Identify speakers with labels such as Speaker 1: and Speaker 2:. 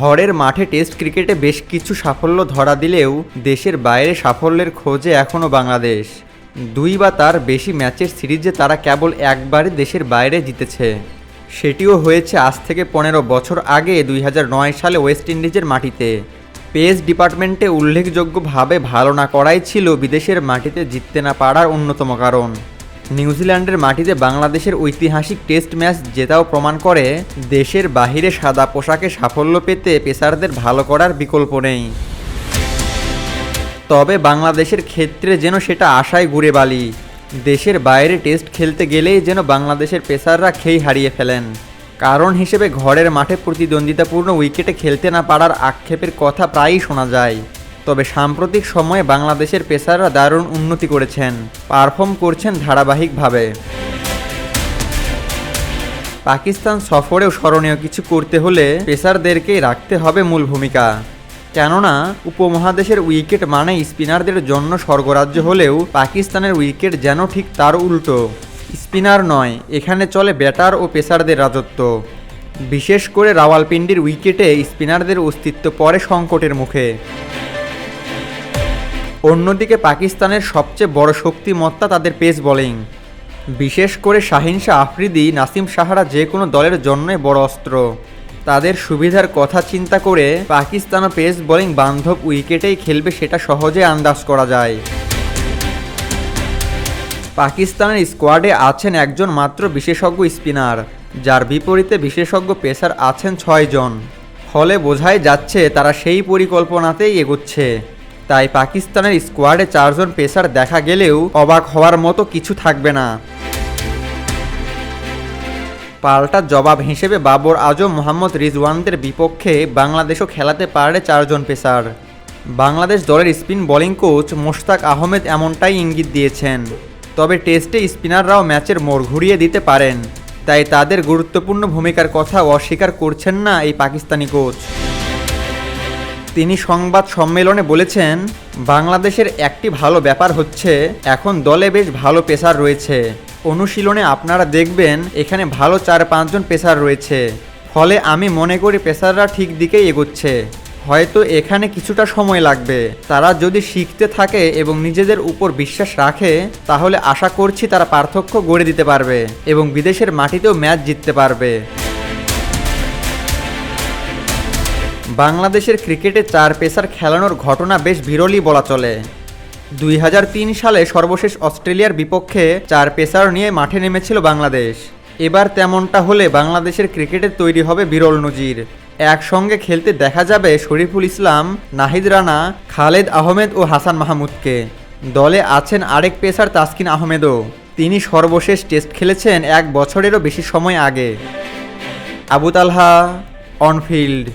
Speaker 1: ঘরের মাঠে টেস্ট ক্রিকেটে বেশ কিছু সাফল্য ধরা দিলেও দেশের বাইরে সাফল্যের খোঁজে এখনও বাংলাদেশ। দুই বা তার বেশি ম্যাচের সিরিজে তারা কেবল একবারই দেশের বাইরে জিতেছে। সেটিও হয়েছে আজ থেকে পনেরো বছর আগে দুই হাজার নয় সালে ওয়েস্ট ইন্ডিজের মাটিতে। পেস ডিপার্টমেন্টে উল্লেখযোগ্যভাবে ভালো না করাই ছিল বিদেশের মাটিতে জিততে না পারার অন্যতম কারণ। নিউজিল্যান্ডের মাটিতে বাংলাদেশের ঐতিহাসিক টেস্ট ম্যাচ জেতাও প্রমাণ করে, দেশের বাহিরে সাদা পোশাকে সাফল্য পেতে পেসারদের ভালো করার বিকল্প নেই। তবে বাংলাদেশের ক্ষেত্রে যেন সেটা আশায় ঘুরে বালি। দেশের বাইরে টেস্ট খেলতে গেলেই যেন বাংলাদেশের পেসাররা খেই হারিয়ে ফেলেন। কারণ হিসেবে ঘরের মাঠে প্রতিদ্বন্দ্বিতাপূর্ণ উইকেটে খেলতে না পারার আক্ষেপের কথা প্রায়ই শোনা যায়। তবে সাম্প্রতিক সময়ে বাংলাদেশের পেসাররা দারুণ উন্নতি করেছেন, পারফর্ম করছেন ধারাবাহিকভাবে। পাকিস্তান সফরেও স্মরণীয় কিছু করতে হলে পেসারদেরকেই রাখতে হবে মূল ভূমিকা। কেননা, উপমহাদেশের উইকেট মানে স্পিনারদের জন্য স্বর্গরাজ্য হলেও পাকিস্তানের উইকেট যেন ঠিক তার উল্টো। স্পিনার নয়, এখানে চলে ব্যাটার ও পেসারদের রাজত্ব। বিশেষ করে রাওয়ালপিন্ডির উইকেটে স্পিনারদের অস্তিত্ব পড়ে সংকটের মুখে। অন্যদিকে পাকিস্তানের সবচেয়ে বড় শক্তিমত্তা তাদের পেস বোলিং। বিশেষ করে শাহিন শাহ আফ্রিদি, নাসিম সাহারা যে কোনো দলের জন্যই বড় অস্ত্র। তাদের সুবিধার কথা চিন্তা করে পাকিস্তানও পেস বোলিং বান্ধব উইকেটেই খেলবে সেটা সহজে আন্দাজ করা যায়। পাকিস্তানের স্কোয়াডে আছেন একজন মাত্র বিশেষজ্ঞ স্পিনার, যার বিপরীতে বিশেষজ্ঞ পেসার আছেন ছয়জন ফলে বোঝাই যাচ্ছে তারা সেই পরিকল্পনাতেই এগোচ্ছে। তাই পাকিস্তানের স্কোয়াডে চারজন পেসার দেখা গেলেও অবাক হওয়ার মতো কিছু থাকবে না। পাল্টা জবাব হিসেবে বাবর আজম মোহাম্মদ রিজওয়ানদের বিপক্ষে বাংলাদেশও খেলাতে পারে চারজন পেসার। বাংলাদেশ দলের spin bowling coach Mushtaq Ahmed এমনটাই ইঙ্গিত দিয়েছেন। তবে টেস্টে স্পিনাররাও ম্যাচের মোড় ঘুরিয়ে দিতে পারেন, তাই তাদের গুরুত্বপূর্ণ ভূমিকার কথা অস্বীকার করছেন না এই পাকিস্তানি কোচ। তিনি সংবাদ সম্মেলনে বলেছেন, বাংলাদেশের একটি ভালো ব্যাপার হচ্ছে, এখন দলে বেশ ভালো পেসার রয়েছে। অনুশীলনে আপনারা দেখবেন, এখানে ভালো চার পাঁচজন পেসার রয়েছে। ফলে আমি মনে করি পেসাররা ঠিক দিকেই এগোচ্ছে। হয়তো এখানে কিছুটা সময় লাগবে। তারা যদি শিখতে থাকে এবং নিজেদের উপর বিশ্বাস রাখে, তাহলে আশা করছি তারা পার্থক্য গড়ে দিতে পারবে এবং বিদেশের মাটিতেও ম্যাচ জিততে পারবে। বাংলাদেশের ক্রিকেটে চার পেসার খেলানোর ঘটনা বেশ বিরলই বলা চলে। দুই হাজার তিন সালে সর্বশেষ অস্ট্রেলিয়ার বিপক্ষে চার পেসার নিয়ে মাঠে নেমেছিল বাংলাদেশ। এবার তেমনটা হলে বাংলাদেশের ক্রিকেটে তৈরি হবে বিরল নজির। একসঙ্গে খেলতে দেখা যাবে শরীফুল ইসলাম, নাহিদ রানা, খালেদ আহমেদ ও হাসান মাহমুদকে। দলে আছেন আরেক পেসার তাসকিন আহমেদও। তিনি সর্বশেষ টেস্ট খেলেছেন এক বছরেরও বেশি সময় আগে। আবু তালহা, অনফিল্ড।